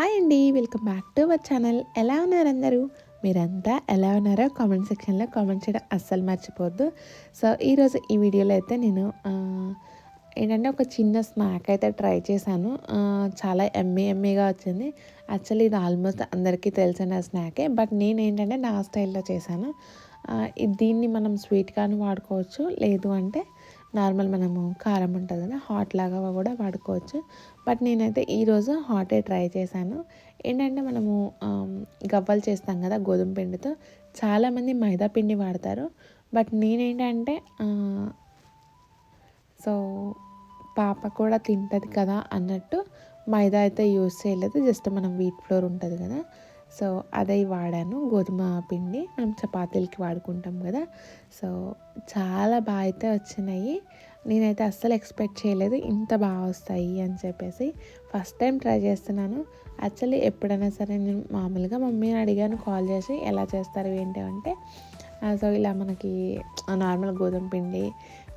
Hi అండి welcome back to our channel. ఎలా ఉన్నారు అందరూ? మీరంతా ఎలా ఉన్నారో? కామెంట్ సెక్షన్లో కామెంట్ చేయడం అస్సలు మర్చిపోవద్దు సో ఈరోజు ఈ వీడియోలో అయితే నేను ఏంటంటే ఒక చిన్న స్నాక్ అయితే ట్రై చేశాను. చాలా ఎమ్మీ ఎమ్మీగా వచ్చింది. యాక్చువల్లీ ఇది ఆల్మోస్ట్ అందరికీ తెలిసిన స్నాకే బట్ నేను ఏంటంటే నా స్టైల్లో చేశాను. దీన్ని మనం స్వీట్గాను వాడుకోవచ్చు. లేదు అంటే నార్మల్ మనము కారం ఉంటుంది కదా హాట్ లాగా కూడా వాడుకోవచ్చు. బట్ నేనైతే ఈరోజు హాటే ట్రై చేశాను. ఏంటంటే మనము గవ్వలు చేస్తాం కదా గోధుమ పిండితో చాలామంది మైదా పిండి వాడతారు. బట్ నేనేంటంటే సో పాప కూడా తింటుంది కదా అన్నట్టు మైదా అయితే యూస్ చేయలేదు. జస్ట్ మనం వీట్ ఫ్లోర్ ఉంటుంది కదా. సో అదే వాడాను. గోధుమ పిండి మనం చపాతీలకి వాడుకుంటాం కదా. సో చాలా బాగా అయితే వచ్చినాయి. నేనైతే అస్సలు ఎక్స్పెక్ట్ చేయలేదు ఇంత బాగా వస్తాయి అని చెప్పేసి ఫస్ట్ టైం ట్రై చేస్తున్నాను. యాక్చువల్లీ ఎప్పుడైనా సరే నేను మామూలుగా మమ్మీని అడిగాను కాల్ చేసి ఎలా చేస్తారు ఏంటి అంటే సో ఇలా మనకి నార్మల్ గోధుమ పిండి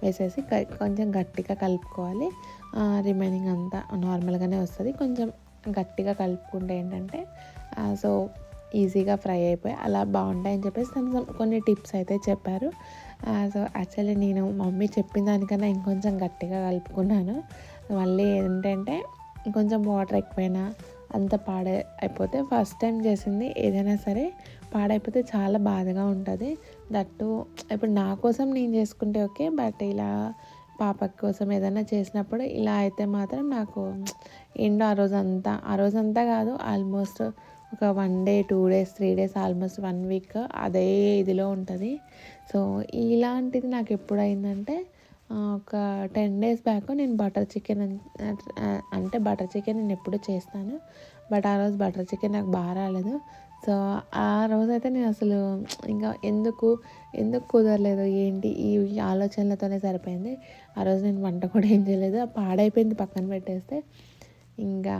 వేసేసి కొంచెం గట్టిగా కలుపుకోవాలి. రిమైనింగ్ అంతా నార్మల్గానే వస్తుంది. కొంచెం గట్టిగా కలుపుకుంటే ఏంటంటే సో ఈజీగా ఫ్రై అయిపోయి అలా బాగుంటాయని చెప్పేసి తను కొన్ని టిప్స్ అయితే చెప్పారు. సో యాక్చువల్లీ నేను మమ్మీ చెప్పిన దానికన్నా ఇంకొంచెం గట్టిగా కలుపుకున్నాను. మళ్ళీ ఏంటంటే కొంచెం వాటర్ ఎక్కువైనా అంత పాడే అయిపోతే ఫస్ట్ టైం చేసింది ఏదైనా సరే పాడైపోతే చాలా బాధగా ఉంటుంది. దట్టు ఇప్పుడు నా కోసం నేను చేసుకుంటే ఓకే బట్ ఇలా పాప కోసం ఏదైనా చేసినప్పుడు ఇలా అయితే మాత్రం నాకు ఏంటో ఆ రోజంతా ఆ రోజంతా కాదు ఆల్మోస్ట్ ఒక one day two days three days almost one week అదే ఇదిలో ఉంటుంది. సో ఇలాంటిది నాకు ఎప్పుడైందంటే ఒక టెన్ డేస్ బ్యాక్ నేను బటర్ చికెన్ అంటే బటర్ చికెన్ నేను ఎప్పుడు చేస్తాను. బట్ ఆ రోజు బటర్ చికెన్ నాకు బాగా రాలేదు. సో ఆ రోజైతే నేను అసలు ఇంకా ఎందుకు ఎందుకు కుదరలేదు? ఏంటి? ఈ ఆలోచనలతోనే సరిపోయింది. ఆ రోజు నేను వంట కూడా ఏం చేయలేదు. పాడైపోయింది పక్కన పెట్టేస్తే. ఇంకా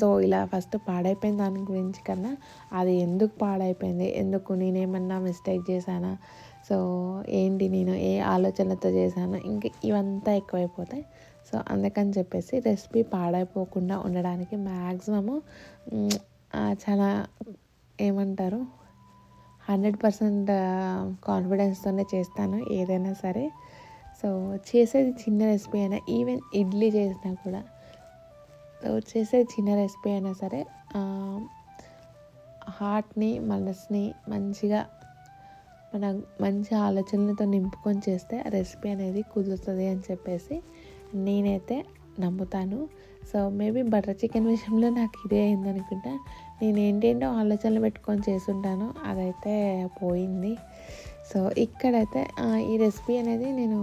సో ఇలా ఫస్ట్ పాడైపోయిన దాని గురించి కన్నా అది ఎందుకు పాడైపోయింది? ఎందుకు నేనేమన్నా మిస్టేక్ చేశానా? సో ఏంటి నేను ఏ ఆలోచనలతో చేశాను? ఇంకా ఇవంతా ఎక్కువైపోతాయి. సో అందుకని చెప్పేసి రెసిపీ పాడైపోకుండా ఉండడానికి మ్యాక్సిమము చాలా ఏమంటారు? హండ్రెడ్ పర్సెంట్ కాన్ఫిడెన్స్తోనే చేస్తాను ఏదైనా సరే. సో చేసేది చిన్న రెసిపీ అయినా ఈవెన్ ఇడ్లీ చేసినా కూడా వచ్చేసే చిన్న రెసిపీ అయినా సరే హార్ట్ని మనసుని మంచిగా మన మంచి ఆలోచనలతో నింపుకొని చేస్తే ఆ రెసిపీ అనేది కుదురుతుంది అని చెప్పేసి నేనైతే నమ్ముతాను. సో మేబీ బటర్ చికెన్ విషయంలో నాకు ఇదే అయింది అనుకుంటా. నేను ఏంటేంటో ఆలోచనలు పెట్టుకొని చేస్తుంటాను అదైతే పోయింది. సో ఇక్కడైతే ఈ రెసిపీ అనేది నేను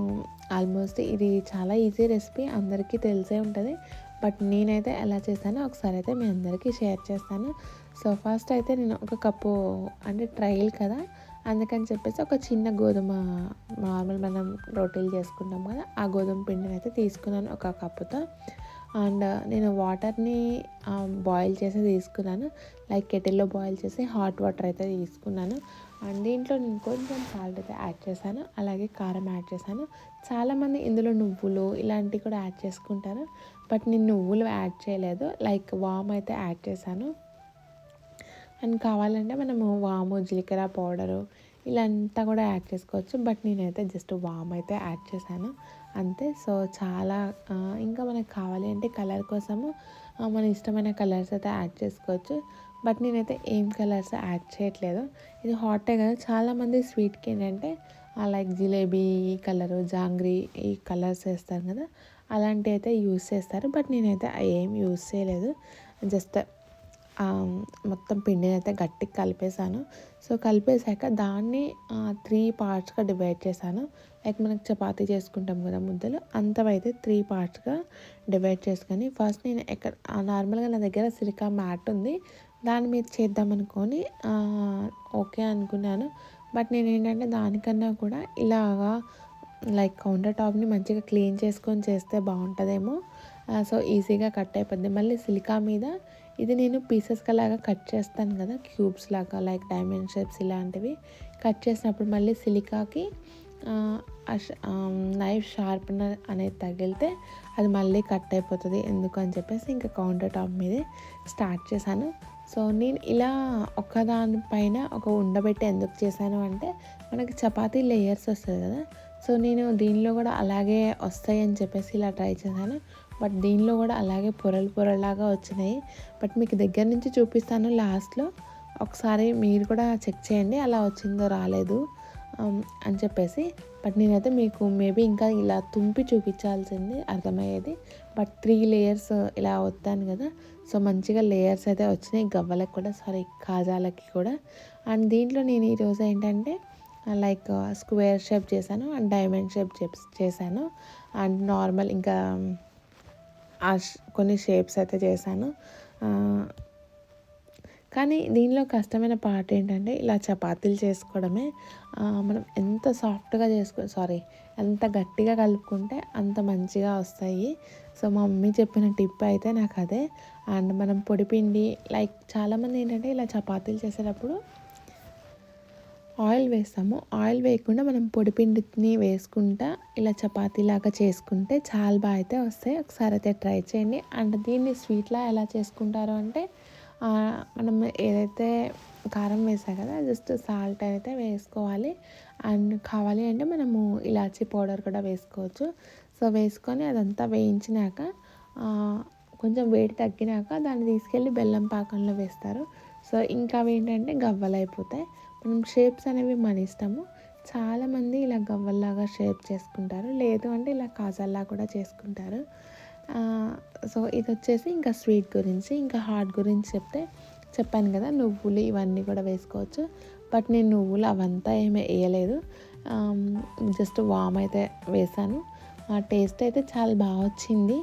ఆల్మోస్ట్ ఇది చాలా ఈజీ రెసిపీ అందరికీ తెలిసే ఉంటుంది. బట్ నేనైతే ఎలా చేశానో ఒకసారి అయితే మీ అందరికీ షేర్ చేస్తాను. సో ఫస్ట్ అయితే నేను ఒక కప్పు అంటే ట్రయల్ కదా అందుకని చెప్పేసి ఒక చిన్న గోధుమ నార్మల్ మనం రోటీలు చేసుకుంటాం కదా ఆ గోధుమ పిండిని అయితే తీసుకున్నాను ఒక కప్పుతో. అండ్ నేను వాటర్ని బాయిల్ చేసి తీసుకున్నాను. లైక్ కెటిల్లో బాయిల్ చేసి హాట్ వాటర్ అయితే తీసుకున్నాను. అండ్ దీంట్లో నేను కొంచెం సాల్ట్ అయితే యాడ్ చేశాను. అలాగే కారం యాడ్ చేశాను. చాలామంది ఇందులో నువ్వులు ఇలాంటివి కూడా యాడ్ చేసుకుంటారు. బట్ నేను నువ్వులు యాడ్ చేయలేదు. లైక్ వామ్ అయితే యాడ్ చేశాను. అండ్ కావాలంటే మనము వాము జీలకర్ర పౌడరు ఇలా అంతా కూడా యాడ్ చేసుకోవచ్చు. బట్ నేనైతే జస్ట్ వామ్ అయితే యాడ్ చేశాను. అంతే. సో చాలా ఇంకా మనకు కావాలి అంటే కలర్ కోసము మన ఇష్టమైన కలర్స్ అయితే యాడ్ చేసుకోవచ్చు. బట్ నేనైతే ఏం కలర్స్ యాడ్ చేయట్లేదు. ఇది హాటే కదా చాలామంది స్వీట్కి ఏంటంటే లైక్ జిలేబీ ఈ కలరు జాంగ్రీ ఈ కలర్స్ వేస్తారు కదా అలాంటివి అయితే యూస్ చేస్తారు. బట్ నేనైతే ఏం యూస్ చేయలేదు. జస్ట్ మొత్తం పిండిని అయితే గట్టిగా కలిపేసాను సో కలిపేశాక దాన్ని త్రీ పార్ట్స్గా డివైడ్ చేశాను. లైక్ మనకు చపాతీ చేసుకుంటాం కదా ముద్దలు అంతవైతే త్రీ పార్ట్స్గా డివైడ్ చేసుకొని ఫస్ట్ నేను ఎక్కడ నార్మల్గా నా దగ్గర సిలికా మ్యాట్ ఉంది. దాని మీద చేద్దామనుకొని ఓకే అనుకున్నాను. బట్ నేను ఏంటంటే దానికన్నా కూడా ఇలాగా లైక్ కౌంటర్ టాప్ని మంచిగా క్లీన్ చేసుకొని చేస్తే బాగుంటుందేమో. సో ఈజీగా కట్ అయిపోద్ది. మళ్ళీ సిలికా మీద ఇది నేను పీసెస్గా లాగా కట్ చేస్తాను కదా క్యూబ్స్ లాగా లైక్ డైమండ్ షేప్స్ ఇలాంటివి కట్ చేసినప్పుడు మళ్ళీ సిలికాకి నైఫ్ షార్ప్నర్ అనేది తగిలితే అది మళ్ళీ కట్ అయిపోతుంది. ఎందుకు అని చెప్పేసి ఇంకా కౌంటర్ టాప్ మీదే స్టార్ట్ చేశాను. సో నేను ఇలా ఒక్కదానిపైన ఒక ఉండబెట్టి ఎందుకు చేశాను అంటే మనకి చపాతీ లేయర్స్ వస్తుంది కదా. సో నేను దీనిలో కూడా అలాగే వస్తాయి అని చెప్పేసి ఇలా ట్రై చేశాను. బట్ దీనిలో కూడా అలాగే పొరలు పొరలాగా వచ్చినాయి. బట్ మీకు దగ్గర నుంచి చూపిస్తాను లాస్ట్లో. ఒకసారి మీరు కూడా చెక్ చేయండి అలా వచ్చిందో రాలేదు అని చెప్పేసి. బట్ నేనైతే మీకు మేబీ ఇంకా ఇలా తుంపి చూపించాల్సింది అర్థమయ్యేది. బట్ త్రీ లేయర్స్ ఇలా వస్తాను కదా. సో మంచిగా లేయర్స్ అయితే వచ్చినాయి. గవ్వలకు కూడా సారీ కాజాలకి కూడా. అండ్ దీంట్లో నేను ఈరోజు ఏంటంటే లైక్ స్క్వేర్ షేప్ చేశాను అండ్ డైమండ్ షేప్ చేశాను. అండ్ నార్మల్ ఇంకా ఆ కొన్ని షేప్స్ అయితే చేశాను. కానీ దీనిలో కష్టమైన పార్ట్ ఏంటంటే ఇలా చపాతీలు చేసుకోవడమే. మనం ఎంత సాఫ్ట్గా చేసుకో సారీ ఎంత గట్టిగా కలుపుకుంటే అంత మంచిగా వస్తాయి. సో మా మమ్మీ చెప్పిన టిప్ అయితే నాకు అదే. అండ్ మనం పొడిపిండి లైక్ చాలామంది ఏంటంటే ఇలా చపాతీలు చేసేటప్పుడు ఆయిల్ వేస్తాము. ఆయిల్ వేయకుండా మనం పొడిపిండిని వేసుకుంటా ఇలా చపాతీలాగా చేసుకుంటే చాలా బాగా అయితే వస్తాయి. ఒకసారి అయితే ట్రై చేయండి. అండ్ దీన్ని స్వీట్లా ఎలా చేసుకుంటారు అంటే మనం ఏదైతే కారం వేసా కదా జస్ట్ సాల్ట్ అయితే వేసుకోవాలి. అండ్ కావాలి అంటే మనము ఇలాచీ పౌడర్ కూడా వేసుకోవచ్చు. సో వేసుకొని అదంతా వేయించినాక కొంచెం వేడి తగ్గినాక దాన్ని తీసుకెళ్ళి బెల్లం పాకంలో వేస్తారు. సో ఇంకా అవి ఏంటంటే గవ్వలు అయిపోతాయి. మనం షేప్స్ అనేవి మన ఇష్టము. చాలామంది ఇలా గవ్వల్లాగా షేప్ చేసుకుంటారు. లేదు అంటే ఇలా కాజల్లా కూడా చేసుకుంటారు. సో ఇది వచ్చేసి ఇంకా స్వీట్ గురించి ఇంకా హార్ట్ గురించి చెప్తే చెప్పాను కదా నువ్వులు ఇవన్నీ కూడా వేసుకోవచ్చు. బట్ నేను నువ్వులు అవంతా ఏమీ వేయలేదు. జస్ట్ వామ్ అయితే వేసాను. ఆ టేస్ట్ అయితే చాలా బాగా వచ్చింది.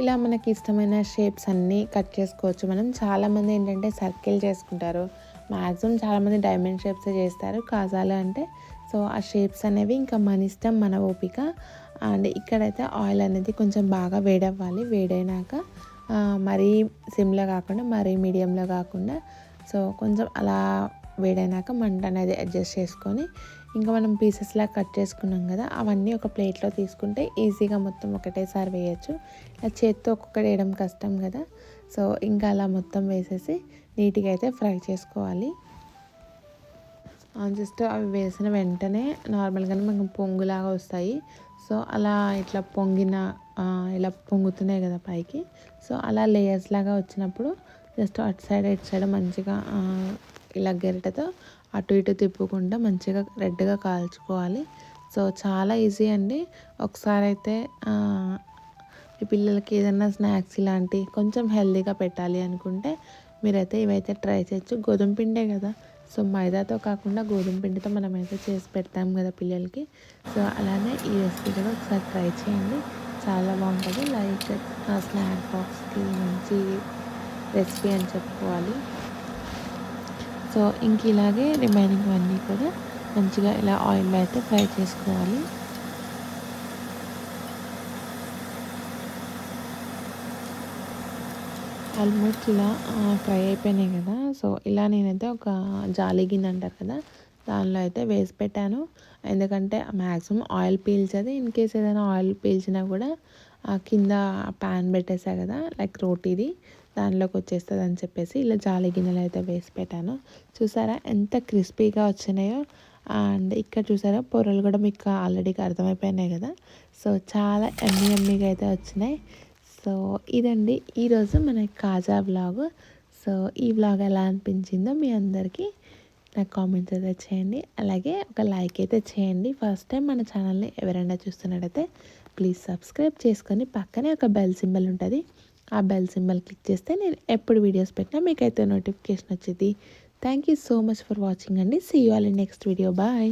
ఇలా మనకి ఇష్టమైన షేప్స్ అన్నీ కట్ చేసుకోవచ్చు. మనం చాలామంది ఏంటంటే సర్కిల్ చేసుకుంటారు. మ్యాక్సిమం చాలామంది డైమండ్ షేప్స్ చేస్తారు. కాజాలు అంటే సో ఆ షేప్స్ అనేవి ఇంకా మన ఇష్టం మన ఓపిక. అండ్ ఇక్కడైతే ఆయిల్ అనేది కొంచెం బాగా వేడవ్వాలి. వేడైనాక మరీ సిమ్లో కాకుండా మరీ మీడియంలో కాకుండా సో కొంచెం అలా వేడైనాక మంట అనేది అడ్జస్ట్ చేసుకొని ఇంకా మనం పీసెస్లా కట్ చేసుకున్నాం కదా అవన్నీ ఒక ప్లేట్లో తీసుకుంటే ఈజీగా మొత్తం ఒకటేసారి వేయచ్చు. ఇలా చేత్తో ఒక్కొక్కటి వేయడం కష్టం కదా. సో ఇంకా అలా మొత్తం వేసేసి నీట్గా అయితే ఫ్రై చేసుకోవాలి. జస్ట్ అవి వేసిన వెంటనే నార్మల్గానే మనకు పొంగులాగా వస్తాయి. సో అలా ఇట్లా పొంగిన ఇలా పొంగుతున్నాయి కదా పైకి. సో అలా లేయర్స్ లాగా వచ్చినప్పుడు జస్ట్ అటు సైడ్ ఇటు సైడ్ మంచిగా ఇలా గెరిటతో అటు ఇటు తిప్పకుండా మంచిగా రెడ్గా కాల్చుకోవాలి. సో చాలా ఈజీ అండి. ఒకసారి అయితే ఈ పిల్లలకి ఏదైనా స్నాక్స్ ఇలాంటి కొంచెం హెల్తీగా పెట్టాలి అనుకుంటే మీరైతే ఇవైతే ట్రై చేయొచ్చు. గోధుమ పిండే కదా. సో మైదాతో కాకుండా గోధుమ పిండితో మనమైతే చేసి పెడతాం కదా పిల్లలకి. సో అలానే ఈ రెసిపీ కూడా ఒకసారి ట్రై చేయండి. చాలా బాగుంటుంది. లైక్ స్నాక్ బాక్స్కి మంచి రెసిపీ అని చెప్పుకోవాలి. సో ఇంక ఇలాగే రిమైనింగ్ అన్నీ కూడా మంచిగా ఇలా ఆయిల్లో అయితే ఫ్రై చేసుకోవాలి. ఆల్మోస్ట్ ఇలా ఫ్రై అయిపోయినాయి కదా. సో ఇలా నేనైతే ఒక జాలి గిన్నె అంటారు కదా దానిలో అయితే వేసి పెట్టాను. ఎందుకంటే మ్యాక్సిమం ఆయిల్ పీల్చదు. ఇన్ కేస్ ఏదైనా ఆయిల్ పీల్చినా కూడా కింద ప్యాన్ పెట్టేసా కదా లైక్ రోటీది దానిలోకి వచ్చేస్తుంది అని చెప్పేసి ఇలా జాలి గిన్నెలు అయితే వేసి పెట్టాను. చూసారా ఎంత క్రిస్పీగా వచ్చినాయో అండ్ ఇక్కడ చూసారా పొరలు కూడా మీకు ఆల్రెడీగా అర్థమైపోయినాయి కదా. సో చాలా ఎమ్మి ఎమ్మిగా అయితే వచ్చినాయి. సో ఇదండి ఈరోజు మన కాజా బ్లాగ్ సో ఈ బ్లాగ్ ఎలా అనిపించిందో మీ అందరికీ నాకు కామెంట్స్ అయితే చేయండి. అలాగే ఒక లైక్ అయితే చేయండి. ఫస్ట్ టైం మన ఛానల్ని ఎవరైనా చూస్తున్నట్టయితే ప్లీజ్ సబ్స్క్రైబ్ చేసుకొని పక్కనే ఒక బెల్ సింబల్ ఉంటుంది. ఆ బెల్ సింబల్ క్లిక్ చేస్తే నేను ఎప్పుడు వీడియోస్ పెట్టినా మీకైతే నోటిఫికేషన్ వచ్చేది. Thank you so much for watching అండి. See you all in next video bye